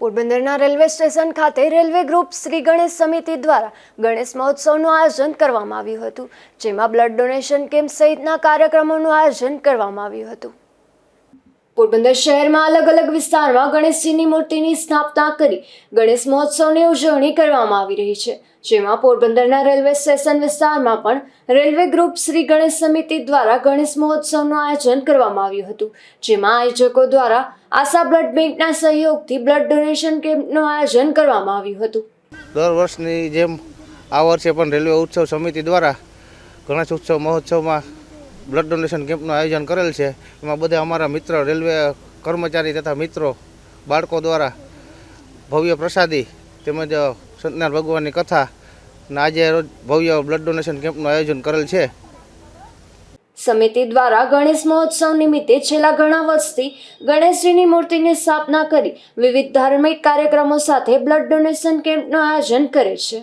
પોરબંદરના railway station ખાતે railway group Shri Ganesh સમિતિ દ્વારા ગણેશ મહોત્સવનું આયોજન કરવામાં આવ્યું હતું, જેમાં બ્લડ ડોનેશન કેમ્પ સહિતના કાર્યક્રમોનું આયોજન કરવામાં આવ્યું હતું. પોરબંદર શહેરમાં અલગ અલગ વિસ્તારમાં ગણેશજીની મૂર્તિની સ્થાપના કરી ગણેશ મહોત્સવની ઉજવણી કરવામાં આવી રહી છે. જેમાં પોરબંદરના રેલવે સ્ટેશન વિસ્તારમાં પણ રેલવે ગ્રુપ શ્રી ગણેશ સમિતિ દ્વારા ગણેશ મહોત્સવનું આયોજન કરવામાં આવ્યું હતું. જેમાં આયોજકો દ્વારા આશા બ્લડ બેંકના સહયોગથી બ્લડ ડોનેશન કેમ્પનું આયોજન કરવામાં આવ્યું હતું. દર વર્ષની જેમ આ વર્ષે પણ રેલવે ઉત્સવ સમિતિ દ્વારા ગણેશ ઉત્સવ મહોત્સવમાં બ્લડ ડોનેશન કેમ્પનું આયોજન કરેલ છે. એમાં બધા અમારા મિત્ર, રેલવે કર્મચારી તથા મિત્રો, બાળકો દ્વારા ભવ્ય પ્રસાદી તેમજ સત્યનારાયણ ભગવાનની કથા અને આજે રોજ ભવ્ય બ્લડ ડોનેશન કેમ્પનું આયોજન કરેલ છે. સમિતિ દ્વારા ગણેશ મહોત્સવ નિમિત્તે છેલ્લા ઘણા વર્ષથી ગણેશજીની મૂર્તિની સ્થાપના કરી વિવિધ ધાર્મિક કાર્યક્રમો સાથે બ્લડ ડોનેશન કેમ્પનું આયોજન કરે છે.